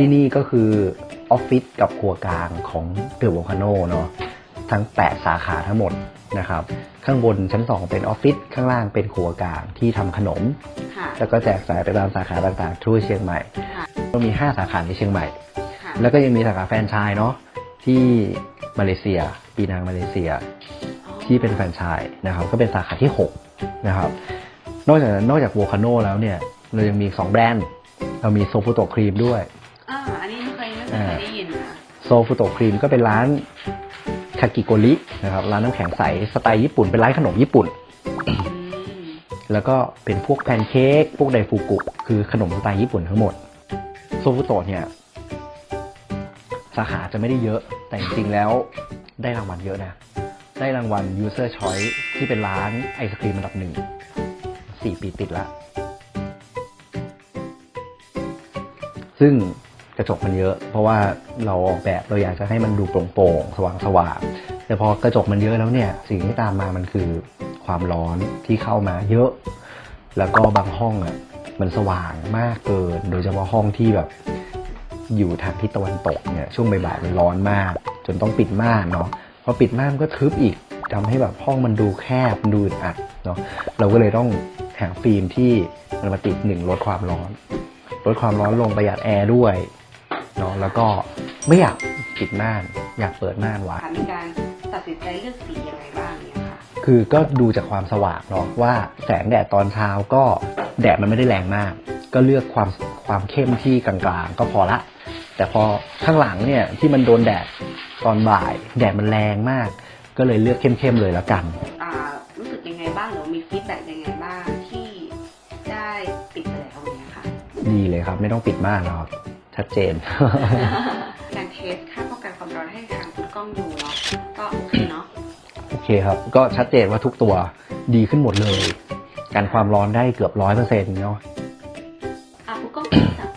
ที่นี่ก็คือออฟฟิศกับครัวกลางของเดอะโวคาโนเนาะทั้ง 8 สาขาทั้งหมดนะครับ ข้างบนชั้น 2 เป็นออฟฟิศข้างล่างเป็นครัวกลางที่ทำขนมค่ะแล้วก็แจกจ่ายไปตามสาขาต่างๆทั่วเชียงใหม่ค่ะก็มี 5 สาขาในเชียงใหม่ค่ะแล้วก็ยังมีสาขาแฟรนไชส์เนาะที่มาเลเซีย ปีนังมาเลเซีย ที่เป็นแฟรนไชส์นะครับ ก็เป็นสาขาที่ 6 นะครับ นอกจากนั้นนอกจากโวคาโนแล้วเนี่ยเรายังมี 2 แบรนด์ เรามีโซฟูโตครีมด้วย อ่าอันนี้ไม่เคยไม่เคยได้ยินนะโซฟูโตครีมก็เป็นร้านคากิโกรินะครับร้านน้ำแข็งใสสไตล์ญี่ปุ่นเป็นร้านขนมญี่ปุ่น อืมแล้วก็เป็นพวกแพนเค้กพวกไดฟูกุ คือขนมสไตล์ญี่ปุ่นทั้งหมด โซฟูโตะเนี่ย สาขาจะไม่ได้เยอะแต่จริงๆแล้วได้รางวัลเยอะนะ ได้รางวัล User Choice ที่เป็นร้านไอศครีมอันดับหนึ่งสี่ปีติดละ ซึ่ง กระจกมันเยอะ เพราะว่าเราออกแบบเราอยากจะให้มันดูโปร่งๆสว่างๆแต่พอกระจกมันเยอะแล้วเนี่ย สิ่งที่ตามมามันคือความร้อนที่เข้ามาเยอะ แล้วก็บางห้องอะมันสว่างมากเกิน โดยเฉพาะห้องที่แบบอยู่ทางทิศตะวันตกเนี่ยช่วงบ่ายๆมันร้อนมาก จนต้องปิดม่านเนาะพอปิดม่านมันก็ทึบอีกทำให้แบบห้องมันดูแคบดูอึดอัดเนาะเราก็เลยต้องหาฟิล์มที่มันมาติดหนึ่งลดความร้อน ลดความร้อนลงประหยัดแอร์ด้วย เนาะแล้วก็ไม่อยากปิดม่านอยากเปิดม่านไว้ค่ะมีการตัดสินใจเลือกสียังไงบ้างเนี่ยค่ะคือก็ดูจากความสว่างเนาะว่าแสงแดดตอนเช้าก็แดดมันไม่ได้แรงมาก ก็เลือกความความเข้มที่กลางๆก็พอละ แต่พอข้างหลังเนี่ยที่มันโดนแดดตอนบ่าย แดดมันแรงมาก ก็เลยเลือกเข้มๆเลยแล้วกัน อ่ารู้สึกยังไงบ้างหรือว่ามีฟีดแบ็กยังไงบ้างที่ได้ปิดไปแล้วเนี่ยค่ะ ดีเลยครับ ไม่ต้องปิดมากหรอก ชัดเจนการเทสค่าป้องกันความร้อนให้ทางคุณกล้องดูเนาะก็โอเคเนาะโอเคครับก็ชัดเจนว่าทุกตัวดีขึ้นหมดเลย การความร้อนได้เกือบร้อยเปอร์เซ็นต์เนาะอะคุณกล้องรู้จัก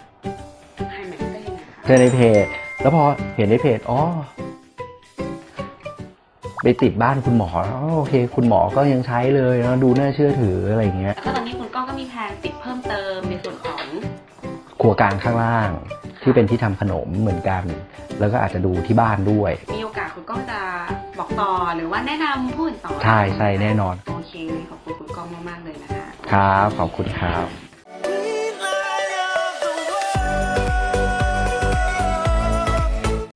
ไฮแม็กได้ยังไงคะเจอในเพจ แล้วพอเห็นในเพจอ๋อไปติดบ้านคุณหมออ๋อโอเค คุณหมอก็ยังใช้เลยนะดูน่าเชื่อถืออะไรอย่างเงี้ยแล้วก็ตอนนี้คุณกล้องก็มีแพลนติดเพิ่มเติมในส่วนของครัวกลางข้างล่าง ที่เป็นที่ทำขนมเหมือนกัน แล้วก็อาจจะดูที่บ้านด้วย มีโอกาสคุณกล้องจะบอกต่อหรือว่าแนะนำผู้อื่นต่อใช่ใช่แน่นอน โอเคขอบคุณคุณกล้องมากๆเลยนะคะ ครับ ขอบคุณครับ